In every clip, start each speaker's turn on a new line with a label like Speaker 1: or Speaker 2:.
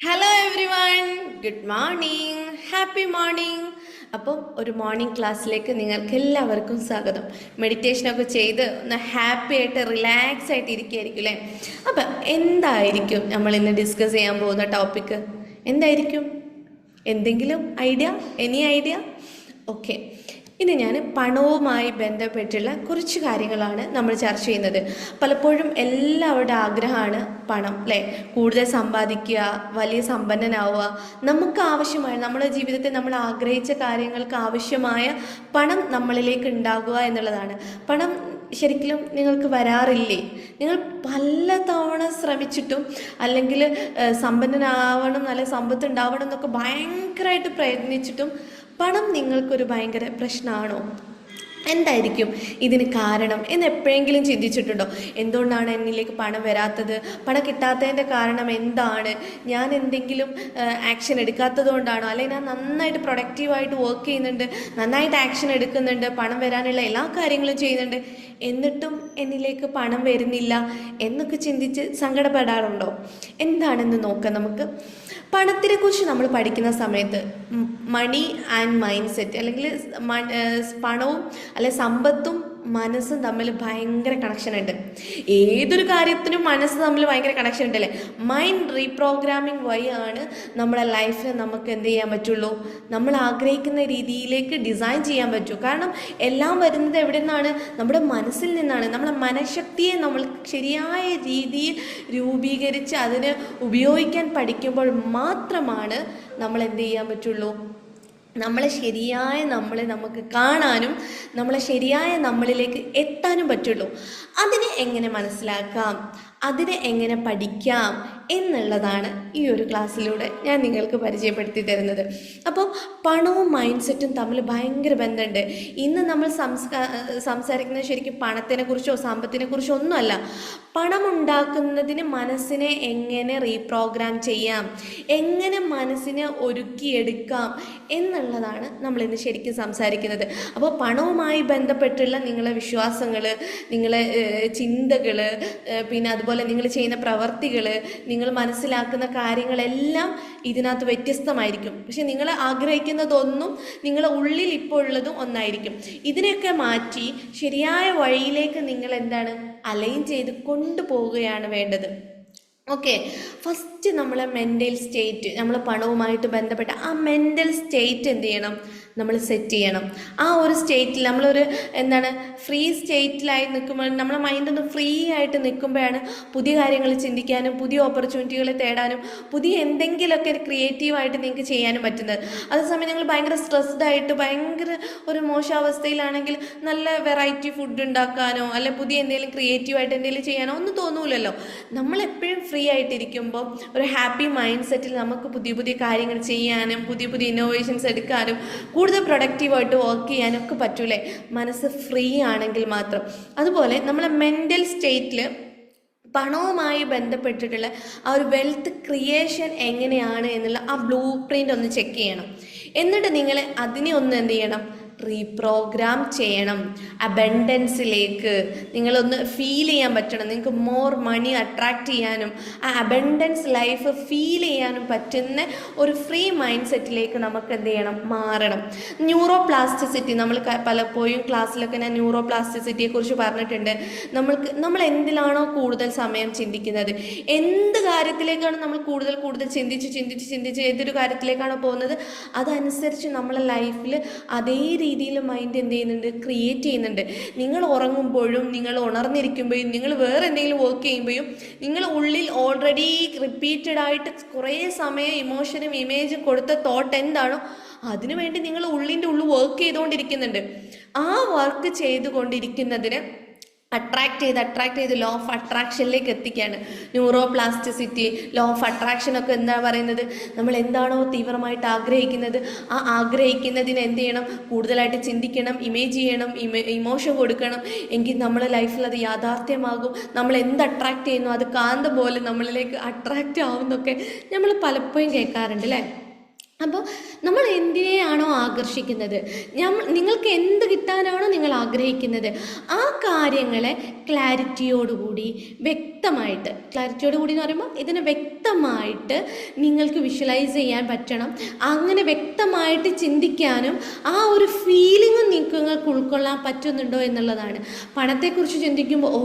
Speaker 1: Hello everyone good morning happy morning അപ്പം ഒരു morning ക്ലാസ്സിലേക്ക് നിങ്ങൾക്ക് എല്ലാവർക്കും സ്വാഗതം. മെഡിറ്റേഷനൊക്കെ ചെയ്ത് ഒന്ന് ഹാപ്പി ആയിട്ട് റിലാക്സ് ആയിട്ട് ഇരിക്കുകയായിരിക്കും അല്ലേ അപ്പം എന്തായിരിക്കും നമ്മൾ ഇന്ന് ഡിസ്കസ് ചെയ്യാൻ പോകുന്ന ടോപ്പിക്ക് എന്തായിരിക്കും? എന്തെങ്കിലും ഐഡിയ എനി ഐഡിയ ഓക്കെ ഇന്ന് ഞാൻ പണവുമായി ബന്ധപ്പെട്ടുള്ള കുറച്ച് കാര്യങ്ങളാണ് നമ്മൾ ചർച്ച ചെയ്യുന്നത്. പലപ്പോഴും എല്ലാവരുടെ ആഗ്രഹമാണ് പണം അല്ലേ കൂടുതൽ സമ്പാദിക്കുക വലിയ സമ്പന്നനാവുക. നമുക്ക് ആവശ്യമായ നമ്മുടെ ജീവിതത്തെ നമ്മൾ ആഗ്രഹിച്ച കാര്യങ്ങൾക്ക് ആവശ്യമായ പണം നമ്മളിലേക്ക് ഉണ്ടാകുക എന്നുള്ളതാണ്. പണം ശരിക്കും നിങ്ങൾക്ക് വരാറില്ലേ? നിങ്ങൾ പല തവണ ശ്രമിച്ചിട്ടും അല്ലെങ്കിൽ സമ്പന്നനാവണം നല്ല സമ്പത്ത് ഉണ്ടാവണം എന്നൊക്കെ ഭയങ്കരമായിട്ട് പ്രയത്നിച്ചിട്ടും പണം നിങ്ങൾക്കൊരു ഭയങ്കര പ്രശ്നമാണോ എന്തായിരിക്കും ഇതിന് കാരണം എന്ന് എപ്പോഴെങ്കിലും ചിന്തിച്ചിട്ടുണ്ടോ? എന്തുകൊണ്ടാണ് എന്നിലേക്ക് പണം വരാത്തത്? പണം കിട്ടാത്തതിന്റെ കാരണം എന്താണ്? ഞാൻ എന്തെങ്കിലും ആക്ഷൻ എടുക്കാത്തത് കൊണ്ടാണോ? അല്ലെങ്കിൽ ഞാൻ നന്നായിട്ട് പ്രൊഡക്റ്റീവായിട്ട് വർക്ക് ചെയ്യുന്നുണ്ട് നന്നായിട്ട് ആക്ഷൻ എടുക്കുന്നുണ്ട് പണം വരാനുള്ള എല്ലാ കാര്യങ്ങളും ചെയ്യുന്നുണ്ട്. എന്നിട്ടും എന്നിലേക്ക് പണം വരുന്നില്ല എന്നൊക്കെ ചിന്തിച്ച് സങ്കടപ്പെടാറുണ്ടോ? എന്താണെന്ന് നോക്കാം നമുക്ക്. പണത്തിനെ കുറിച്ച് നമ്മൾ പഠിക്കുന്ന സമയത്ത് മണി ആൻഡ് മൈൻഡ് സെറ്റ് അല്ലെങ്കിൽ പണവും അല്ലെ സമ്പത്തും മനസ്സും തമ്മിൽ ഭയങ്കര കണക്ഷൻ ഉണ്ട്. ഏതൊരു കാര്യത്തിനും മനസ്സ് തമ്മിൽ ഭയങ്കര കണക്ഷൻ ഉണ്ടല്ലേ? മൈൻഡ് റീപ്രോഗ്രാമിംഗ് വഴി ആണ് നമ്മുടെ ലൈഫിൽ നമുക്ക് എന്ത് ചെയ്യാൻ പറ്റുള്ളൂ? നമ്മൾ ആഗ്രഹിക്കുന്ന രീതിയിലേക്ക് ഡിസൈൻ ചെയ്യാൻ പറ്റൂ. കാരണം എല്ലാം വരുന്നത് എവിടെ നിന്നാണ് നമ്മുടെ മനസ്സിൽ നിന്നാണ്. നമ്മുടെ മനഃശക്തിയെ നമ്മൾ ശരിയായ രീതിയിൽ രൂപീകരിച്ച് അതിന് ഉപയോഗിക്കാൻ പഠിക്കുമ്പോൾ മാത്രമാണ് നമ്മൾ എന്ത് ചെയ്യാൻ പറ്റുള്ളൂ? നമ്മളെ ശരിയായ നമ്മളെ നമുക്ക് കാണാനും നമ്മളെ ശരിയായ നമ്മളിലേക്ക് എത്താനും പറ്റുള്ളൂ. അതിനെ എങ്ങനെ മനസ്സിലാക്കാം? അതിനെ എങ്ങനെ പഠിക്കാം? എന്നുള്ളതാണ് ഈ ഒരു ക്ലാസ്സിലൂടെ ഞാൻ നിങ്ങൾക്ക് പരിചയപ്പെടുത്തി തരുന്നത്. അപ്പോൾ പണവും മൈൻഡ് സെറ്റും തമ്മിൽ ഭയങ്കര ബന്ധമുണ്ട് ഇന്ന് നമ്മൾ സംസ്കാ സംസാരിക്കുന്നത് ശരിക്കും പണത്തിനെ കുറിച്ചോ സമ്പത്തിനെ കുറിച്ചോ ഒന്നുമല്ല. പണം ഉണ്ടാക്കുന്നതിന് മനസ്സിനെ എങ്ങനെ റീപ്രോഗ്രാം ചെയ്യാം? എങ്ങനെ മനസ്സിനെ ഒരുക്കിയെടുക്കാം? എന്നുള്ളതാണ് നമ്മൾ ഇന്ന് ശരിക്കും സംസാരിക്കുന്നത്. അപ്പോൾ പണവുമായി ബന്ധപ്പെട്ടുള്ള നിങ്ങളെ വിശ്വാസങ്ങൾ നിങ്ങളെ ചിന്തകൾ പിന്നെ അതുപോലെ നിങ്ങൾ ചെയ്യുന്ന പ്രവർത്തികൾ നിങ്ങൾ മനസ്സിലാക്കുന്ന കാര്യങ്ങളെല്ലാം ഇതിനകത്ത് വ്യത്യസ്തമായിരിക്കും. പക്ഷെ നിങ്ങൾ ആഗ്രഹിക്കുന്നതൊന്നും നിങ്ങളെ ഉള്ളിൽ ഇപ്പോൾ ഉള്ളതും ഒന്നായിരിക്കും. ഇതിനെയൊക്കെ മാറ്റി ശരിയായ വഴിയിലേക്ക് നിങ്ങൾ എന്താണ് അലൈൻ ചെയ്ത് കൊണ്ടുപോവുകയാണ് വേണ്ടത്. ഓക്കെ. ഫസ്റ്റ് നമ്മളെ മെന്റൽ സ്റ്റേറ്റ് നമ്മൾ പണവുമായിട്ട് ബന്ധപ്പെട്ട ആ മെന്റൽ സ്റ്റേറ്റ് എന്ത് ചെയ്യണം? നമ്മൾ സെറ്റ് ചെയ്യണം. ആ ഒരു സ്റ്റേറ്റിൽ നമ്മളൊരു എന്താണ് ഫ്രീ സ്റ്റേറ്റിലായി നിൽക്കുമ്പോൾ നമ്മുടെ മൈൻഡ് ഒന്ന് ഫ്രീ ആയിട്ട് നിൽക്കുമ്പോഴാണ് പുതിയ കാര്യങ്ങൾ ചിന്തിക്കാനും പുതിയ ഓപ്പർച്യൂണിറ്റികൾ തേടാനും പുതിയ എന്തെങ്കിലുമൊക്കെ ക്രിയേറ്റീവായിട്ട് നിങ്ങൾക്ക് ചെയ്യാനും പറ്റുന്നത്. അതേസമയം നിങ്ങൾ ഭയങ്കര സ്ട്രെസ്ഡ് ആയിട്ട് ഭയങ്കര ഒരു മോശാവസ്ഥയിലാണെങ്കിൽ നല്ല വെറൈറ്റി ഫുഡ് ഉണ്ടാക്കാനോ അല്ലെ പുതിയ എന്തെങ്കിലും ക്രിയേറ്റീവായിട്ട് എന്തെങ്കിലും ചെയ്യാനോ ഒന്നും തോന്നൂലല്ലോ. നമ്മളെപ്പോഴും ഫ്രീ ആയിട്ടിരിക്കുമ്പോൾ ഒരു ഹാപ്പി മൈൻഡ് സെറ്റിൽ നമുക്ക് പുതിയ പുതിയ കാര്യങ്ങൾ ചെയ്യാനും പുതിയ പുതിയ ഇന്നോവേഷൻസ് എടുക്കാനും കൂടുതൽ പ്രൊഡക്റ്റീവായിട്ട് വർക്ക് ചെയ്യാനൊക്കെ പറ്റൂലേ? മനസ്സ് ഫ്രീ ആണെങ്കിൽ മാത്രം. അതുപോലെ നമ്മളെ മെന്റൽ സ്റ്റേറ്റിൽ പണവുമായി ബന്ധപ്പെട്ടിട്ടുള്ള ആ ഒരു വെൽത്ത് ക്രിയേഷൻ എങ്ങനെയാണ് എന്നുള്ള ആ ബ്ലൂ പ്രിന്റ് ഒന്ന് ചെക്ക് ചെയ്യണം. എന്നിട്ട് നിങ്ങൾ അതിനെ ഒന്ന് എന്ത് ചെയ്യണം? റീപ്രോഗ്രാം ചെയ്യണം. അബൻഡൻസിലേക്ക് നിങ്ങളൊന്ന് ഫീൽ ചെയ്യാൻ പറ്റണം. നിങ്ങൾക്ക് മോർ മണി അട്രാക്റ്റ് ചെയ്യാനും ആ അബൻഡൻസ് ലൈഫ് ഫീൽ ചെയ്യാനും പറ്റുന്ന ഒരു ഫ്രീ മൈൻഡ് സെറ്റിലേക്ക് നമുക്ക് എന്ത് ചെയ്യണം? മാറണം. ന്യൂറോ പ്ലാസ്റ്റിസിറ്റി നമ്മൾ പലപ്പോഴും ക്ലാസ്സിലൊക്കെ ഞാൻ ന്യൂറോ പ്ലാസ്റ്റിസിറ്റിയെ കുറിച്ച് പറഞ്ഞിട്ടുണ്ട്. നമ്മൾക്ക് നമ്മൾ എന്തിലാണോ കൂടുതൽ സമയം ചിന്തിക്കുന്നത്? എന്ത് കാര്യത്തിലേക്കാണ് നമ്മൾ കൂടുതൽ കൂടുതൽ ചിന്തിച്ച് ചിന്തിച്ച് ചിന്തിച്ച് ഏതൊരു കാര്യത്തിലേക്കാണോ പോകുന്നത്? അതനുസരിച്ച് നമ്മളെ ലൈഫിൽ അതേ രീതിയിൽ മൈൻഡ് എന്ത് ചെയ്യുന്നുണ്ട്? ക്രിയേറ്റ് ചെയ്യുന്നുണ്ട്. നിങ്ങൾ ഉറങ്ങുമ്പോഴും നിങ്ങൾ ഉണർന്നിരിക്കുമ്പോഴും നിങ്ങൾ വേറെ എന്തെങ്കിലും വർക്ക് ചെയ്യുമ്പോഴും നിങ്ങൾ ഉള്ളിൽ ഓൾറെഡി റിപ്പീറ്റഡ് ആയിട്ട് കുറേ സമയം ഇമോഷനും ഇമേജും കൊടുത്ത തോട്ട് എന്താണോ അതിനുവേണ്ടി നിങ്ങൾ ഉള്ളിന്റെ ഉള്ളിൽ വർക്ക് ചെയ്തുകൊണ്ടിരിക്കുന്നുണ്ട്. ആ വർക്ക് ചെയ്തുകൊണ്ടിരിക്കുന്നതിന് അട്രാക്ട് ചെയ്ത് അട്രാക്ട് ചെയ്ത് ലോ ഓഫ് അട്രാക്ഷനിലേക്ക് എത്തിക്കുകയാണ് neuroplasticity law of attraction ഒക്കെ എന്താ പറയുന്നത്? നമ്മൾ എന്താണോ തീവ്രമായിട്ട് ആഗ്രഹിക്കുന്നത് ആ ആഗ്രഹിക്കുന്നതിന് എന്ത് ചെയ്യണം? കൂടുതലായിട്ട് ചിന്തിക്കണം ഇമേജ് ചെയ്യണം ഇമോഷൻ കൊടുക്കണം. എങ്കിൽ നമ്മുടെ ലൈഫിൽ അത് യാഥാർത്ഥ്യമാകും. നമ്മൾ എന്ത് അട്രാക്ട് ചെയ്യുന്നു അത് കാന്ത പോലെ നമ്മളിലേക്ക് അട്രാക്റ്റ് ആവുന്നൊക്കെ നമ്മൾ പലപ്പോഴും കേൾക്കാറുണ്ട് അല്ലേ? അപ്പോൾ നമ്മൾ എന്തിനെയാണോ ആകർഷിക്കുന്നത്? നിങ്ങൾക്ക് എന്ത് കിട്ടാനാണോ നിങ്ങൾ ആഗ്രഹിക്കുന്നത്? ആ കാര്യങ്ങളെ ക്ലാരിറ്റിയോടുകൂടി വ്യക്തമായിട്ട് ക്ലാരിറ്റിയോടുകൂടി എന്ന് പറയുമ്പോൾ ഇതിനെ വ്യക്തമായിട്ട് നിങ്ങൾക്ക് വിഷ്വലൈസ് ചെയ്യാൻ പറ്റണം. അങ്ങനെ വ്യക്തമായിട്ട് ചിന്തിക്കാനും ആ ഒരു ഫീലിങ്ങും നിങ്ങൾക്ക് ഉൾക്കൊള്ളാൻ പറ്റുന്നുണ്ടോ എന്നുള്ളതാണ്. പണത്തെക്കുറിച്ച് ചിന്തിക്കുമ്പോൾ ഓ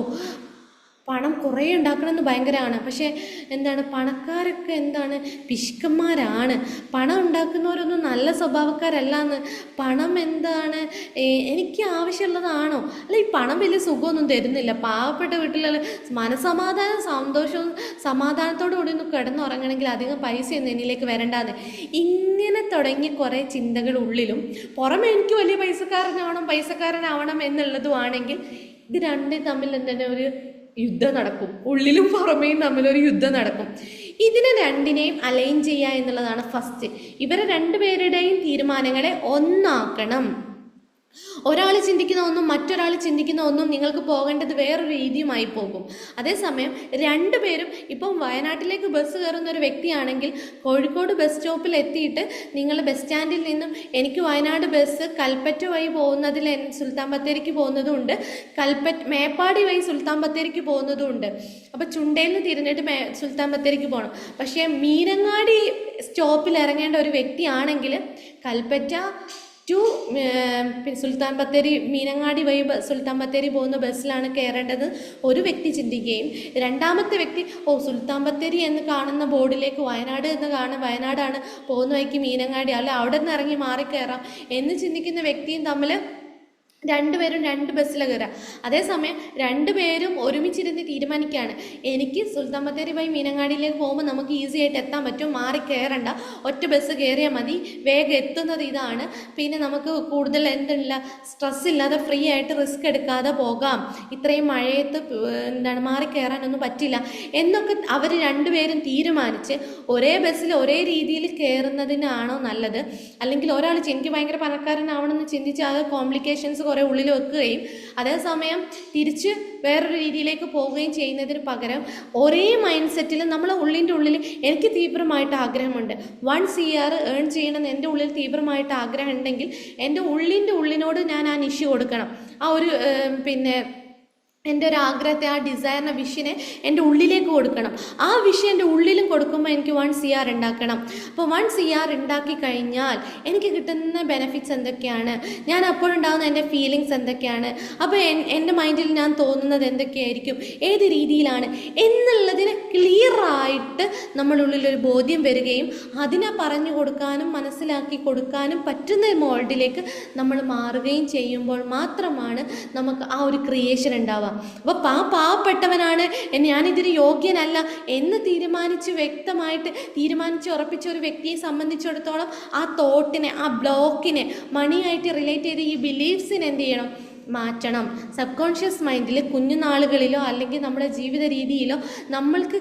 Speaker 1: പണം കുറേ ഉണ്ടാക്കണമെന്ന് ഭയങ്കരമാണ്. പക്ഷേ എന്താണ് പണക്കാരൊക്കെ എന്താണ് പിശുക്കന്മാരാണ്. പണം ഉണ്ടാക്കുന്നവരൊന്നും നല്ല സ്വഭാവക്കാരല്ല എന്ന് പണം എന്താണ് എനിക്ക് ആവശ്യമുള്ളതാണോ? അല്ല ഈ പണം വലിയ സുഖമൊന്നും തരുന്നില്ല. പാവപ്പെട്ട വീട്ടിലുള്ള മനസമാധാനം സന്തോഷവും സമാധാനത്തോടു കൂടി ഒന്ന് കിടന്നുറങ്ങണമെങ്കിൽ അധികം പൈസയൊന്നും എന്നിലേക്ക് വരണ്ടാന്ന്. ഇങ്ങനെ തുടങ്ങി കുറേ ചിന്തകൾ ഉള്ളിലും പുറമെ എനിക്ക് വലിയ പൈസക്കാരനാവണം പൈസക്കാരനാവണം എന്നുള്ളതുമാണെങ്കിൽ ഇത് രണ്ടും തമ്മിൽ എന്താണ് ഒരു യുദ്ധം നടക്കും. ഉള്ളിലും പുറമേയും തമ്മിലൊരു യുദ്ധം നടക്കും. ഇതിനെ രണ്ടിനെയും അലൈൻ ചെയ്യുക എന്നുള്ളതാണ് ഫസ്റ്റ് ഇവരെ രണ്ടുപേരുടെയും തീരുമാനങ്ങളെ ഒന്നാക്കണം. ഒരാൾ ചിന്തിക്കുന്ന ഒന്നും മറ്റൊരാൾ ചിന്തിക്കുന്ന ഒന്നും നിങ്ങൾക്ക് പോകേണ്ടത് വേറൊരു രീതിയുമായി പോകും. അതേസമയം രണ്ടുപേരും ഇപ്പം വയനാട്ടിലേക്ക് ബസ് കയറുന്ന ഒരു വ്യക്തിയാണെങ്കിൽ കോഴിക്കോട് ബസ് സ്റ്റോപ്പിൽ എത്തിയിട്ട് നിങ്ങൾ ബസ് സ്റ്റാൻഡിൽ നിന്നും എനിക്ക് വയനാട് ബസ് കൽപ്പറ്റ വഴി പോകുന്നതിൽ സുൽത്താൻ ബത്തേരിക്ക് പോകുന്നതും കൽപ്പറ്റ മേപ്പാടി വഴി സുൽത്താൻ ബത്തേരിക്ക് പോകുന്നതും ഉണ്ട് അപ്പോൾ ചുണ്ടയിൽ നിന്ന് തിരിഞ്ഞിട്ട് മേ സുൽത്താൻ ബത്തേരിക്ക് പോകണം പക്ഷേ മീനങ്ങാടി സ്റ്റോപ്പിൽ ഇറങ്ങേണ്ട ഒരു വ്യക്തിയാണെങ്കിൽ കൽപ്പറ്റ ടു സുൽത്താൻ ബത്തേരി മീനങ്ങാടി വഴി സുൽത്താൻ ബത്തേരി പോകുന്ന ബസ്സിലാണ് കയറേണ്ടത്. ഒരു വ്യക്തി ചിന്തിക്കുകയും രണ്ടാമത്തെ വ്യക്തി ഓ സുൽത്താൻ ബത്തേരി എന്ന് കാണുന്ന ബോർഡിലേക്ക് വയനാട് എന്ന് കാണുന്ന വയനാടാണ് പോകുന്ന വഴിക്ക് മീനങ്ങാടി അല്ല അവിടെ നിന്ന് ഇറങ്ങി മാറിക്കയറാം എന്ന് ചിന്തിക്കുന്ന വ്യക്തിയും തമ്മിൽ രണ്ടുപേരും രണ്ട് ബസ്സിലാണ് കയറുക അതേസമയം രണ്ടുപേരും ഒരുമിച്ചിരുന്ന് തീരുമാനിക്കുകയാണ് എനിക്ക് സുൽത്താൻ ബത്തേരി വഴി മീനങ്ങാടിയിലേക്ക് പോകുമ്പോൾ നമുക്ക് ഈസി ആയിട്ട് എത്താൻ പറ്റും. മാറി കയറണ്ട ഒറ്റ ബസ് കയറിയാൽ മതി. വേഗം എത്തുന്നത് ഇതാണ്. പിന്നെ നമുക്ക് കൂടുതൽ എന്തില്ല സ്ട്രെസ് ഇല്ലാതെ ഫ്രീ ആയിട്ട് റിസ്ക് എടുക്കാതെ പോകാം. ഇത്രയും മഴയത്ത് എന്താണ് മാറി കയറാനൊന്നും പറ്റില്ല. എന്നൊക്കെ അവർ രണ്ടുപേരും തീരുമാനിച്ച് ഒരേ ബസ്സിൽ ഒരേ രീതിയിൽ കയറുന്നതിനാണോ നല്ലത്? അല്ലെങ്കിൽ ഒരാൾ എനിക്ക് ഭയങ്കര പണക്കാരനാവണമെന്ന് ചിന്തിച്ച് അത് കോംപ്ലിക്കേഷൻസ് കുറേ ഉള്ളിൽ വെക്കുകയും അതേസമയം തിരിച്ച് വേറൊരു രീതിയിലേക്ക് പോവുകയും ചെയ്യുന്നതിന് പകരം ഒരേ മൈൻഡ് സെറ്റിൽ നമ്മൾ ഉള്ളിന്റെ ഉള്ളിൽ എനിക്ക് തീവ്രമായിട്ട് ആഗ്രഹമുണ്ട്. വൺ സി ആർ ഏൺ ചെയ്യണമെന്ന് എന്റെ ഉള്ളിൽ തീവ്രമായിട്ട് ആഗ്രഹം ഉണ്ടെങ്കിൽ എന്റെ ഉള്ളിന്റെ ഉള്ളിനോട് ഞാൻ ആ നിഷ് കൊടുക്കണം. ആ ഒരു പിന്നെ എന്റെ ഒരു ആഗ്രഹത്തെ ആ ഡിസയറിനെ വിഷിനെ എന്റെ ഉള്ളിലേക്ക് കൊടുക്കണം. ആ വിഷി എന്റെ ഉള്ളിലും കൊടുക്കുമ്പോൾ എനിക്ക് വൺ സി ആർ ഉണ്ടാക്കണം. അപ്പോൾ വൺ സി ആർ ഉണ്ടാക്കി കഴിഞ്ഞാൽ എനിക്ക് കിട്ടുന്ന ബെനിഫിറ്റ്സ് എന്തൊക്കെയാണ്? ഞാൻ അപ്പോഴുണ്ടാകുന്ന എന്റെ ഫീലിങ്സ് എന്തൊക്കെയാണ്? അപ്പോൾ എൻ- എന്റെ മൈൻഡിൽ ഞാൻ തോന്നുന്നത് എന്തൊക്കെയായിരിക്കും? ഏത് രീതിയിലാണ്? എന്നുള്ളതിന് ക്ലിയറായിട്ട് നമ്മളുള്ളിൽ ഒരു ബോധ്യം വരികയും അതിനെ പറഞ്ഞു കൊടുക്കാനും മനസ്സിലാക്കി കൊടുക്കാനും പറ്റുന്ന മോൾഡിലേക്ക് നമ്മൾ മാറുകയും ചെയ്യുമ്പോൾ മാത്രമാണ് നമുക്ക് ആ ഒരു ക്രിയേഷൻ ഉണ്ടാവുക. അപ്പോൾ പാ പാവപ്പെട്ടവനാണ്. ഞാനിതിന് യോഗ്യനല്ല എന്ന് തീരുമാനിച്ച് വ്യക്തമായിട്ട് തീരുമാനിച്ച് ഉറപ്പിച്ച ഒരു വ്യക്തിയെ സംബന്ധിച്ചിടത്തോളം ആ തോട്ടിനെ ആ ബ്ലോക്കിനെ മണിയായിട്ട് റിലേറ്റ് ചെയ്ത് ഈ ബിലീഫ്സിനെ എന്ത് ചെയ്യണം? മാറ്റണം. സബ് കോൺഷ്യസ് മൈൻഡിൽ കുഞ്ഞുനാളുകളിലോ അല്ലെങ്കിൽ നമ്മുടെ ജീവിത രീതിയിലോ നമ്മൾക്ക്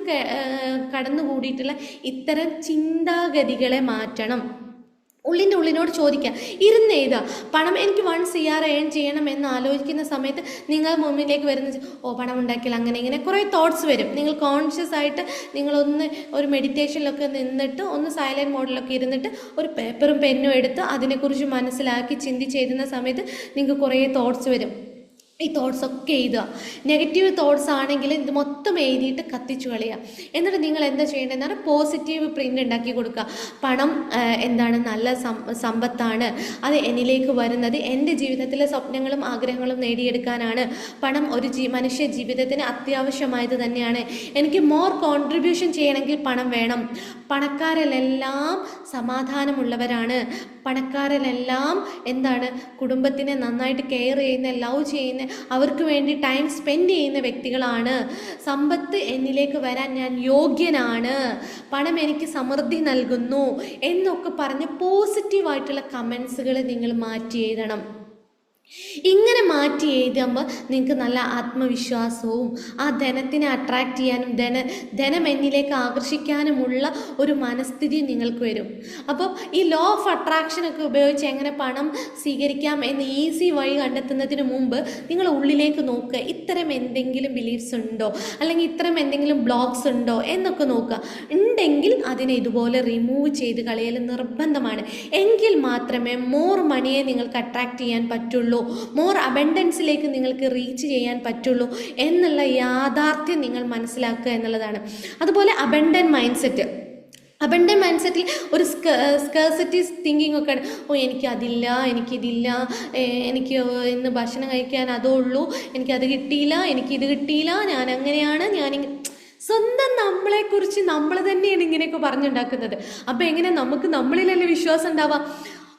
Speaker 1: കടന്നുകൂടിയിട്ടുള്ള ഇത്തരം ചിന്താഗതികളെ മാറ്റണം. ഉള്ളിന്റെ ഉള്ളിനോട് ചോദിക്കുക ഇരുന്ന് എഴുതുക പണം എനിക്ക് വൺ സി ആർ ഏൺ ചെയ്യണം എന്ന് ആലോചിക്കുന്ന സമയത്ത് നിങ്ങൾ മുമ്പിലേക്ക് വരുന്ന ഓ പണം ഉണ്ടാക്കിയാൽ അങ്ങനെ ഇങ്ങനെ കുറേ തോട്ട്സ് വരും. നിങ്ങൾ കോൺഷ്യസ് ആയിട്ട് നിങ്ങളൊന്ന് ഒരു മെഡിറ്റേഷനിലൊക്കെ നിന്നിട്ട് ഒന്ന് സൈലന്റ് മോഡിലൊക്കെ ഇരുന്നിട്ട് ഒരു പേപ്പറും പെന്നും എടുത്ത് അതിനെക്കുറിച്ച് മനസ്സിലാക്കി ചിന്തിച്ചെഴുതുന്ന സമയത്ത് നിങ്ങൾക്ക് കുറേ തോട്ട്സ് വരും. ഈ തോട്ട്സ് ഒക്കെ എഴുതുക. നെഗറ്റീവ് തോട്ട്സ് ആണെങ്കിൽ ഇത് മൊത്തം എഴുതിയിട്ട് കത്തിച്ചു കളയുക. എന്നിട്ട് നിങ്ങൾ എന്താ ചെയ്യേണ്ടതെന്ന് പറഞ്ഞാൽ പോസിറ്റീവ് പ്രിന്റ് ഉണ്ടാക്കി കൊടുക്കുക. പണം എന്താണ് നല്ല സമ്പത്താണ്. അത് എന്നിലേക്ക് വരുന്നത് എന്റെ ജീവിതത്തിലെ സ്വപ്നങ്ങളും ആഗ്രഹങ്ങളും നേടിയെടുക്കാനാണ്. പണം ഒരു ജീ മനുഷ്യ ജീവിതത്തിന് അത്യാവശ്യമായത് തന്നെയാണ്. എനിക്ക് മോർ കോൺട്രിബ്യൂഷൻ ചെയ്യണമെങ്കിൽ പണം വേണം. പണക്കാരിലെല്ലാം സമാധാനമുള്ളവരാണ്. പണക്കാരിലെല്ലാം എന്താണ് കുടുംബത്തിനെ നന്നായിട്ട് കെയർ ചെയ്യുന്ന ലവ് ചെയ്യുന്ന അവർക്ക് വേണ്ടി ടൈം സ്പെൻഡ് ചെയ്യുന്ന വ്യക്തികളാണ്. സമ്പത്ത് എന്നിലേക്ക് വരാൻ ഞാൻ യോഗ്യനാണ്. പണം എനിക്ക് സമൃദ്ധി നൽകുന്നു എന്നൊക്കെ പറഞ്ഞ് പോസിറ്റീവായിട്ടുള്ള കമൻസുകൾ നിങ്ങൾ മാറ്റി എഴുതണം. ഇങ്ങനെ മാറ്റി എഴുതുമ്പോൾ നിങ്ങൾക്ക് നല്ല ആത്മവിശ്വാസവും ആ ധനത്തിനെ അട്രാക്റ്റ് ചെയ്യാനും ധന ധനം എന്നിലേക്ക് ആകർഷിക്കാനുമുള്ള ഒരു മനസ്ഥിതി നിങ്ങൾക്ക് വരും. അപ്പോൾ ഈ ലോ ഓഫ് അട്രാക്ഷനൊക്കെ ഉപയോഗിച്ച് എങ്ങനെ പണം സ്വീകരിക്കാം എന്ന് ഈസി വഴി കണ്ടെത്തുന്നതിന് മുമ്പ് നിങ്ങൾ ഉള്ളിലേക്ക് നോക്കുക. ഇത്തരം എന്തെങ്കിലും ബിലീഫ്സ് ഉണ്ടോ? അല്ലെങ്കിൽ ഇത്തരം എന്തെങ്കിലും ബ്ലോക്സ് ഉണ്ടോ? എന്നൊക്കെ നോക്കുക. ഉണ്ടെങ്കിൽ അതിനെ ഇതുപോലെ റിമൂവ് ചെയ്ത് കളയൽ നിർബന്ധമാണ്. എങ്കിൽ മാത്രമേ മോർ മണിയെ നിങ്ങൾക്ക് അട്രാക്റ്റ് ചെയ്യാൻ പറ്റുള്ളൂ. മോർ അബൻഡൻസിലേക്ക് നിങ്ങൾക്ക് റീച്ച് ചെയ്യാൻ പറ്റുള്ളൂ എന്നുള്ള യാഥാർത്ഥ്യം നിങ്ങൾ മനസ്സിലാക്കുക എന്നുള്ളതാണ്. അതുപോലെ abundant mind set abundant mind സെറ്റിൽ ഒരു സ്കേഴ്സിറ്റി തിങ്കിങ് ഒക്കെ ഓ എനിക്കതില്ല എനിക്കിതില്ല എനിക്ക് ഇന്ന് ഭക്ഷണം കഴിക്കാൻ അതേ ഉള്ളൂ എനിക്കത് കിട്ടിയില്ല എനിക്കിത് കിട്ടിയില്ല ഞാൻ അങ്ങനെയാണ് ഞാൻ സ്വന്തം നമ്മളെക്കുറിച്ച് നമ്മൾ തന്നെയാണ് ഇങ്ങനെയൊക്കെ പറഞ്ഞുണ്ടാക്കുന്നത്. അപ്പോൾ എങ്ങനെ നമുക്ക് നമ്മളിലല്ലേ വിശ്വാസം ഉണ്ടാവാം?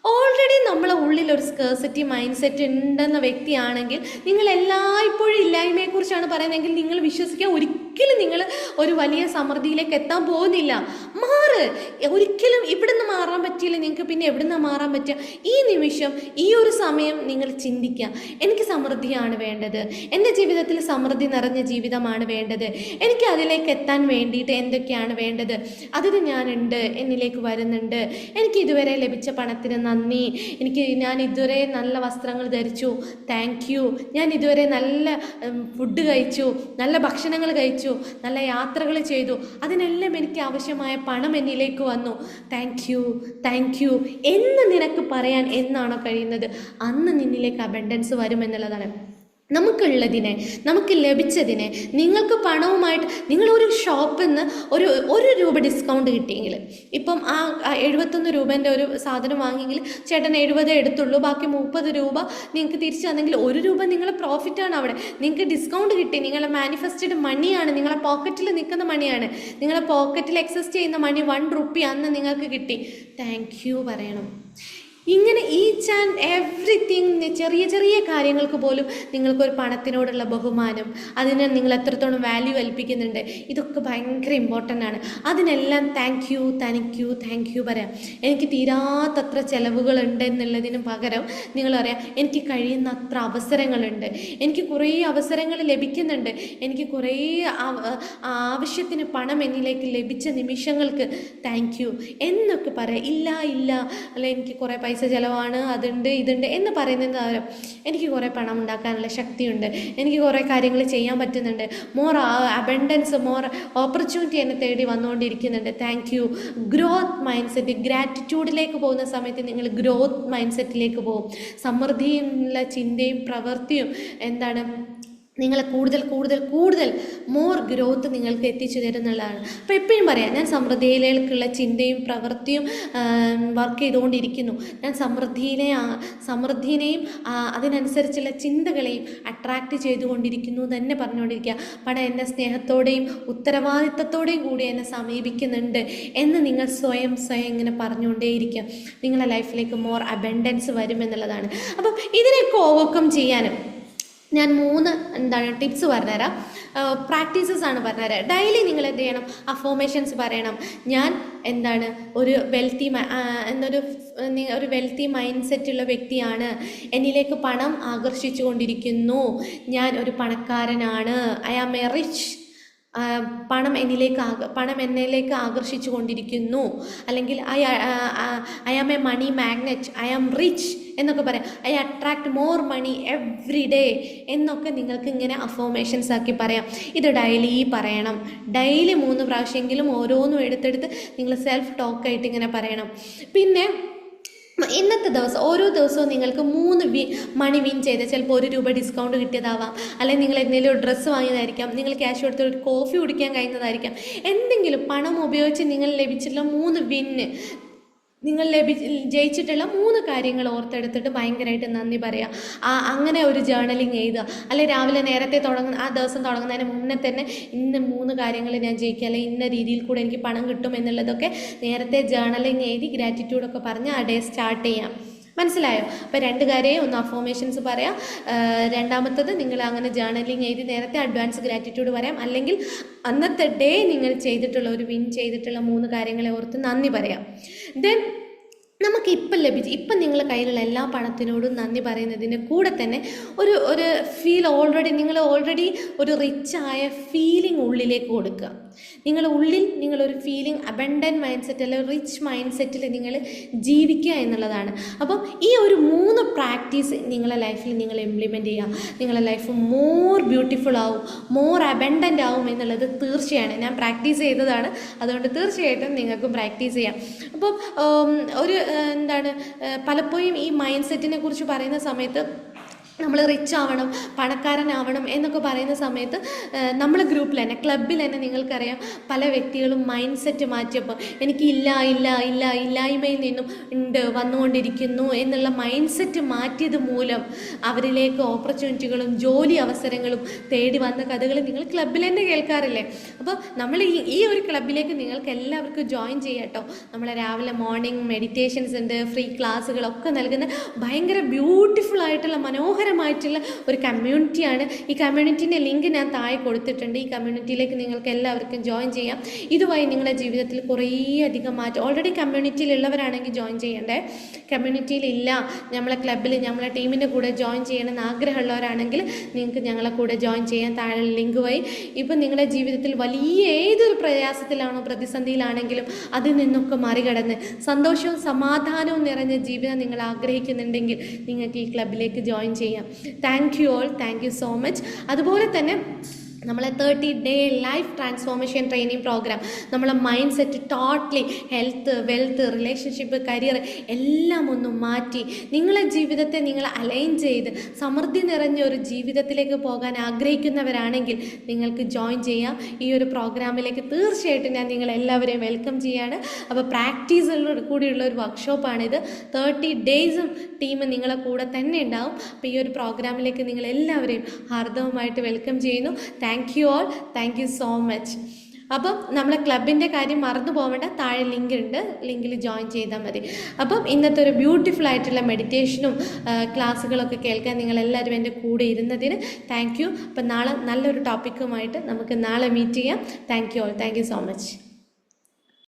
Speaker 1: ഓൾറെഡി നമ്മളെ ഉള്ളിൽ ഒരു സ്കേഴ്സിറ്റി മൈൻഡ് സെറ്റ് ഉണ്ടെന്ന വ്യക്തിയാണെങ്കിൽ നിങ്ങൾ എല്ലായ്പ്പോഴും ഇല്ലായ്മയെക്കുറിച്ചാണ് പറയുന്നതെങ്കിൽ നിങ്ങൾ വിശ്വസിക്കാൻ ഒരിക്കലും നിങ്ങൾ ഒരു വലിയ സമൃദ്ധിയിലേക്ക് എത്താൻ പോകുന്നില്ല. മാറ്. ഒരിക്കലും ഇവിടുന്ന് മാറാൻ പറ്റിയില്ല നിങ്ങൾക്ക് പിന്നെ എവിടുന്ന് മാറാൻ പറ്റുക? ഈ നിമിഷം ഈ ഒരു സമയം നിങ്ങൾ ചിന്തിക്കുക. എനിക്ക് സമൃദ്ധിയാണ് വേണ്ടത്. എന്റെ ജീവിതത്തിൽ സമൃദ്ധി നിറഞ്ഞ ജീവിതമാണ് വേണ്ടത്. എനിക്ക് അതിലേക്ക് എത്താൻ വേണ്ടിയിട്ട് എന്തൊക്കെയാണ് വേണ്ടത്? അതിന് ഞാനുണ്ട് എന്നിലേക്ക് വരുന്നുണ്ട്. എനിക്ക് ഇതുവരെ ലഭിച്ച പണത്തിന് നന്ദി. എനിക്ക് ഞാൻ ഇതുവരെ നല്ല വസ്ത്രങ്ങൾ ധരിച്ചു. താങ്ക് യു ഞാൻ ഇതുവരെ നല്ല ഫുഡ് കഴിച്ചു. നല്ല ഭക്ഷണങ്ങൾ കഴിച്ചു. നല്ല യാത്രകൾ ചെയ്തു. അതിനെല്ലാം എനിക്ക് ആവശ്യമായ പണം എന്നിലേക്ക് വന്നു. താങ്ക് യു താങ്ക് യു എന്ന് നിനക്ക് പറയാൻ എന്നാണോ കഴിയുന്നത്? അന്ന് നിന്നിലേക്ക് അബൻഡൻസ് വരുമെന്നുള്ളതാണ് നമുക്കുള്ളതിനെ നമുക്ക് ലഭിച്ചതിനെ നിങ്ങൾക്ക് പണവുമായിട്ട് നിങ്ങളൊരു ഷോപ്പിൽ നിന്ന് ഒരു ഒരു രൂപ ഡിസ്കൗണ്ട് കിട്ടിയെങ്കിൽ ഇപ്പം ആ എഴുപത്തൊന്ന് രൂപേന്റെ ഒരു സാധനം വാങ്ങിയെങ്കിൽ ചേട്ടൻ എഴുപത് എടുത്തുള്ളൂ ബാക്കി മുപ്പത് രൂപ നിങ്ങൾക്ക് തിരിച്ചു തന്നെങ്കിൽ ഒരു രൂപ നിങ്ങളെ പ്രോഫിറ്റാണ് അവിടെ. നിങ്ങൾക്ക് ഡിസ്കൗണ്ട് കിട്ടി നിങ്ങളെ മാനിഫെസ്റ്റഡ് മണിയാണ് നിങ്ങളെ പോക്കറ്റിൽ നിൽക്കുന്ന മണിയാണ് നിങ്ങളെ പോക്കറ്റിൽ എക്സസ് ചെയ്യുന്ന മണി വൺ റുപ്പി അന്ന് നിങ്ങൾക്ക് കിട്ടി. താങ്ക് യു പറയണം. ഇങ്ങനെ ഈച്ച് ആൻഡ് എവ്രിതിങ് ചെറിയ ചെറിയ കാര്യങ്ങൾക്ക് പോലും നിങ്ങൾക്കൊരു പണത്തിനോടുള്ള ബഹുമാനം അതിനെ നിങ്ങൾ എത്രത്തോളം വാല്യൂ കൽപ്പിക്കുന്നുണ്ട് ഇതൊക്കെ ഭയങ്കര ഇമ്പോർട്ടന്റ് ആണ്. അതിനെല്ലാം thank you thank you thank you പറയാം. എനിക്ക് തീരാത്തത്ര ചിലവുകളുണ്ട് എന്നുള്ളതിന് പകരം നിങ്ങൾ പറയാം എനിക്ക് കഴിയുന്ന അത്ര അവസരങ്ങളുണ്ട്. എനിക്ക് കുറേ അവസരങ്ങൾ ലഭിക്കുന്നുണ്ട്. എനിക്ക് കുറേ ആവശ്യത്തിന് പണം എന്നിലേക്ക് ലഭിച്ച നിമിഷങ്ങൾക്ക് താങ്ക് യു എന്നൊക്കെ പറയാം. ഇല്ല ഇല്ല. അല്ല എനിക്ക് കുറേ പൈസ ചിലവാണ് അതുണ്ട് ഇതുണ്ട് എന്ന് പറയുന്നതിന് പകരം എനിക്ക് കുറേ പണം ഉണ്ടാക്കാനുള്ള ശക്തിയുണ്ട്. എനിക്ക് കുറേ കാര്യങ്ങൾ ചെയ്യാൻ പറ്റുന്നുണ്ട്. മോർ അബൻഡൻസ് മോർ ഓപ്പർച്യൂണിറ്റി എന്നെ തേടി വന്നുകൊണ്ടിരിക്കുന്നുണ്ട്. Thank you growth mindset ഗ്രാറ്റിറ്റ്യൂഡിലേക്ക് പോകുന്ന സമയത്ത് നിങ്ങൾ ഗ്രോത്ത് മൈൻഡ് സെറ്റിലേക്ക് പോകും. സമൃദ്ധിയുള്ള ചിന്തയും പ്രവൃത്തിയും എന്താണ് നിങ്ങളെ കൂടുതൽ കൂടുതൽ കൂടുതൽ മോർ ഗ്രോത്ത് നിങ്ങൾക്ക് എത്തിച്ചു തരുന്നുള്ളതാണ് അപ്പോൾ എപ്പോഴും പറയാം ഞാൻ സമൃദ്ധിയിലേക്കുള്ള ചിന്തയും പ്രവൃത്തിയും വർക്ക് ചെയ്തുകൊണ്ടിരിക്കുന്നു. ഞാൻ സമൃദ്ധിയിലെ സമൃദ്ധിനെയും അതിനനുസരിച്ചുള്ള ചിന്തകളെയും അട്രാക്റ്റ് ചെയ്തുകൊണ്ടിരിക്കുന്നു തന്നെ പറഞ്ഞുകൊണ്ടിരിക്കുക. പണം എന്നെ സ്നേഹത്തോടെയും ഉത്തരവാദിത്തത്തോടെയും കൂടി എന്നെ സമീപിക്കുന്നുണ്ട് എന്ന് നിങ്ങൾ സ്വയം സ്വയം ഇങ്ങനെ പറഞ്ഞുകൊണ്ടേയിരിക്കുക. നിങ്ങളുടെ ലൈഫിലേക്ക് മോർ അബൻഡൻസ് വരുമെന്നുള്ളതാണ് അപ്പം ഇതിനെയൊക്കെ ഓവർകം ചെയ്യാനും ഞാൻ മൂന്ന് എന്താണ് ടിപ്സ് പറഞ്ഞുതരാം. പ്രാക്ടീസസ് ആണ് പറഞ്ഞുതരാം. ഡെയിലി നിങ്ങൾ എന്ത് ചെയ്യണം? അഫോമേഷൻസ് പറയണം. ഞാൻ എന്താണ് ഒരു വെൽത്തി എന്നൊരു ഒരു വെൽത്തി മൈൻഡ് സെറ്റുള്ള വ്യക്തിയാണ്. എന്നിലേക്ക് പണം ആകർഷിച്ചു കൊണ്ടിരിക്കുന്നു ഞാൻ ഒരു പണക്കാരനാണ്. ഐ ആം എ റിച്ച് പണം എന്നിലേക്ക് പണം എന്നിലേക്ക് ആകർഷിച്ചു കൊണ്ടിരിക്കുന്നു അല്ലെങ്കിൽ I I am a money magnet I am rich എന്നൊക്കെ പറയാം. I attract more money every day എന്നൊക്കെ നിങ്ങൾക്ക് ഇങ്ങനെ അഫോമേഷൻസ് ആക്കി പറയാം. ഇത് ഡെയിലി പറയണം. ഡെയിലി മൂന്ന് പ്രാവശ്യമെങ്കിലും ഓരോന്നും എടുത്തെടുത്ത് നിങ്ങൾ സെൽഫ് ടോക്കായിട്ട് ഇങ്ങനെ പറയണം. പിന്നെ ഇന്നത്തെ ദിവസം ഓരോ ദിവസവും നിങ്ങൾക്ക് മൂന്ന് വി മണി വിൻ ചെയ്ത് ചിലപ്പോൾ ഒരു രൂപ ഡിസ്കൗണ്ട് കിട്ടിയതാവാം. അല്ലെങ്കിൽ നിങ്ങൾ എന്തെങ്കിലും ഒരു ഡ്രസ്സ് വാങ്ങിയതായിരിക്കാം. നിങ്ങൾ ക്യാഷ് കൊടുത്ത് ഒരു കോഫി കുടിക്കാൻ കഴിയുന്നതായിരിക്കാം. എന്തെങ്കിലും പണം ഉപയോഗിച്ച് നിങ്ങൾ ലഭിച്ചിട്ടുള്ള മൂന്ന് വിന്ന് നിങ്ങൾ ലഭി ജയിച്ചിട്ടുള്ള മൂന്ന് കാര്യങ്ങൾ ഓർത്തെടുത്തിട്ട് ഭയങ്കരമായിട്ട് നന്ദി പറയുക അങ്ങനെ ഒരു ജേർണലിങ് എഴുതുക. അല്ലെ രാവിലെ നേരത്തെ തുടങ്ങുന്ന ആ ദിവസം തുടങ്ങുന്നതിന് മുന്നേ തന്നെ ഇന്ന മൂന്ന് കാര്യങ്ങൾ ഞാൻ ജയിക്കുക അല്ലെങ്കിൽ ഇന്ന രീതിയിൽ കൂടെ എനിക്ക് പണം കിട്ടും എന്നുള്ളതൊക്കെ നേരത്തെ ജേർണലിങ് എഴുതി ഗ്രാറ്റിറ്റ്യൂഡൊക്കെ പറഞ്ഞ് ആ ഡേ സ്റ്റാർട്ട് ചെയ്യാം. മനസ്സിലായോ? അപ്പോൾ രണ്ട് കാര്യം ഒന്ന് അഫോമേഷൻസ് പറയാം. രണ്ടാമത്തത് നിങ്ങൾ അങ്ങനെ ജേർണലിങ് എഴുതി നേരത്തെ അഡ്വാൻസ് ഗ്രാറ്റിറ്റ്യൂഡ് പറയാം. അല്ലെങ്കിൽ അന്നത്തെ ഡേ നിങ്ങൾ ചെയ്തിട്ടുള്ള ഒരു വിൻ ചെയ്തിട്ടുള്ള മൂന്ന് കാര്യങ്ങളെ ഓർത്ത് നന്ദി പറയാം. ദെൻ നമുക്ക് ഇപ്പം ലഭിച്ച് ഇപ്പം നിങ്ങളുടെ കയ്യിലുള്ള എല്ലാ പണത്തിനോടും നന്ദി പറയുന്നതിന് കൂടെ തന്നെ ഒരു ഒരു ഫീൽ ഓൾറെഡി നിങ്ങൾ ഓൾറെഡി ഒരു റിച്ചായ ഫീലിംഗ് ഉള്ളിലേക്ക് കൊടുക്കുക. നിങ്ങളുടെ ഉള്ളിൽ നിങ്ങളൊരു ഫീലിംഗ് അബൻഡൻ മൈൻഡ് സെറ്റ് അല്ലെങ്കിൽ റിച്ച് മൈൻഡ് സെറ്റിൽ നിങ്ങൾ ജീവിക്കുക എന്നുള്ളതാണ്. അപ്പം ഈ ഒരു മൂന്ന് പ്രാക്ടീസ് നിങ്ങളുടെ ലൈഫിൽ നിങ്ങൾ ഇംപ്ലിമെന്റ് ചെയ്യുക. നിങ്ങളുടെ ലൈഫ് മോർ ബ്യൂട്ടിഫുൾ ആവും മോർ അബൻഡന്റ് ആവും എന്നുള്ളത് തീർച്ചയാണ്. ഞാൻ പ്രാക്ടീസ് ചെയ്തതാണ്. അതുകൊണ്ട് തീർച്ചയായിട്ടും നിങ്ങൾക്കും പ്രാക്ടീസ് ചെയ്യാം. അപ്പം ഒരു എന്താണ് പലപ്പോഴും ഈ മൈൻഡ് സെറ്റിനെ കുറിച്ച് പറയുന്ന സമയത്ത് നമ്മൾ റിച്ച് ആവണം പണക്കാരനാവണം എന്നൊക്കെ പറയുന്ന സമയത്ത് നമ്മൾ ഗ്രൂപ്പിൽ തന്നെ ക്ലബിൽ തന്നെ നിങ്ങൾക്കറിയാം പല വ്യക്തികളും മൈൻഡ് സെറ്റ് മാറ്റിയപ്പോൾ എനിക്ക് ഇല്ല ഇല്ല ഇല്ല ഇല്ലായ്മയിൽ നിന്നും ഉണ്ട് വന്നുകൊണ്ടിരിക്കുന്നു എന്നുള്ള മൈൻഡ് സെറ്റ് മാറ്റിയത് മൂലം അവരിലേക്ക് ഓപ്പർച്യൂണിറ്റികളും ജോലി അവസരങ്ങളും തേടി വന്ന കഥകൾ നിങ്ങൾ ക്ലബിൽ തന്നെ കേൾക്കാറില്ലേ? അപ്പോൾ നമ്മൾ ഈ ഈ ഒരു ക്ലബിലേക്ക് നിങ്ങൾക്ക് എല്ലാവർക്കും ജോയിൻ ചെയ്യാട്ടോ നമ്മളെ രാവിലെ മോർണിംഗ് മെഡിറ്റേഷൻസ് ഉണ്ട് ഫ്രീ ക്ലാസ്സുകളൊക്കെ നൽകുന്ന ഭയങ്കര ബ്യൂട്ടിഫുൾ ആയിട്ടുള്ള മനോഹരമായിട്ടുള്ള ഒരു കമ്മ്യൂണിറ്റിയാണ്. ഈ കമ്മ്യൂണിറ്റീന്റെ ലിങ്ക് ഞാൻ താഴെ കൊടുത്തിട്ടുണ്ട്. ഈ കമ്മ്യൂണിറ്റിയിലേക്ക് നിങ്ങൾക്ക് എല്ലാവർക്കും ജോയിൻ ചെയ്യാം. ഇതുവഴി നിങ്ങളുടെ ജീവിതത്തിൽ കുറേ അധികം മാറ്റം. ഓൾറെഡി കമ്മ്യൂണിറ്റിയിലുള്ളവരാണെങ്കിൽ ജോയിൻ ചെയ്യണ്ടേ? കമ്മ്യൂണിറ്റിയിലില്ല. നമ്മളെ ക്ലബിൽ നമ്മളെ ടീമിന്റെ കൂടെ ജോയിൻ ചെയ്യണമെന്ന് ആഗ്രഹമുള്ളവരാണെങ്കിൽ നിങ്ങൾക്ക് ഞങ്ങളെ കൂടെ ജോയിൻ ചെയ്യാൻ താഴെ ലിങ്ക് വഴി. ഇപ്പം നിങ്ങളുടെ ജീവിതത്തിൽ വലിയ ഏതൊരു പ്രയാസത്തിലാണോ പ്രതിസന്ധിയിലാണെങ്കിലും അതിൽ നിന്നൊക്കെ മറികടന്ന് സന്തോഷവും സമാധാനവും നിറഞ്ഞ ജീവിതം നിങ്ങൾ ആഗ്രഹിക്കുന്നുണ്ടെങ്കിൽ നിങ്ങൾക്ക് ഈ ക്ലബിലേക്ക് ജോയിൻ ചെയ്യാം. Thank you all thank you so much അതുപോലെ തന്നെ നമ്മളെ thirty day life transformation training program നമ്മളെ mind set totally health wealth relationship career എല്ലാം ഒന്ന് മാറ്റി നിങ്ങളെ ജീവിതത്തെ നിങ്ങൾ അലൈൻ ചെയ്ത് സമൃദ്ധി നിറഞ്ഞ ഒരു ജീവിതത്തിലേക്ക് പോകാൻ ആഗ്രഹിക്കുന്നവരാണെങ്കിൽ നിങ്ങൾക്ക് ജോയിൻ ചെയ്യാം. ഈ ഒരു പ്രോഗ്രാമിലേക്ക് തീർച്ചയായിട്ടും ഞാൻ നിങ്ങളെല്ലാവരെയും വെൽക്കം ചെയ്യാണ്. അപ്പോൾ പ്രാക്ടീസിലൂടെ കൂടിയുള്ള ഒരു വർക്ക്ഷോപ്പാണിത് തേർട്ടി ഡേയ്സും ടീം നിങ്ങളെ കൂടെ തന്നെ ഉണ്ടാവും. അപ്പോൾ ഈ ഒരു പ്രോഗ്രാമിലേക്ക് നിങ്ങളെല്ലാവരെയും ഹാർദവമായിട്ട് വെൽക്കം ചെയ്യുന്നു. Thank you all thank you so much അപ്പം നമ്മളെ ക്ലബിന്റെ കാര്യം മറന്നു പോകേണ്ട താഴെ ലിങ്ക് ഉണ്ട്. ലിങ്കിൽ ജോയിൻ ചെയ്താൽ മതി. അപ്പം ഇന്നത്തെ ഒരു ബ്യൂട്ടിഫുൾ ആയിട്ടുള്ള മെഡിറ്റേഷനും ക്ലാസ്സുകളൊക്കെ കേൾക്കാൻ നിങ്ങളെല്ലാവരും എന്റെ കൂടെ ഇരുന്നതിന് താങ്ക് യു അപ്പം നാളെ നല്ലൊരു ടോപ്പിക്കുമായിട്ട് നമുക്ക് നാളെ മീറ്റ് ചെയ്യാം. Thank you all thank you so much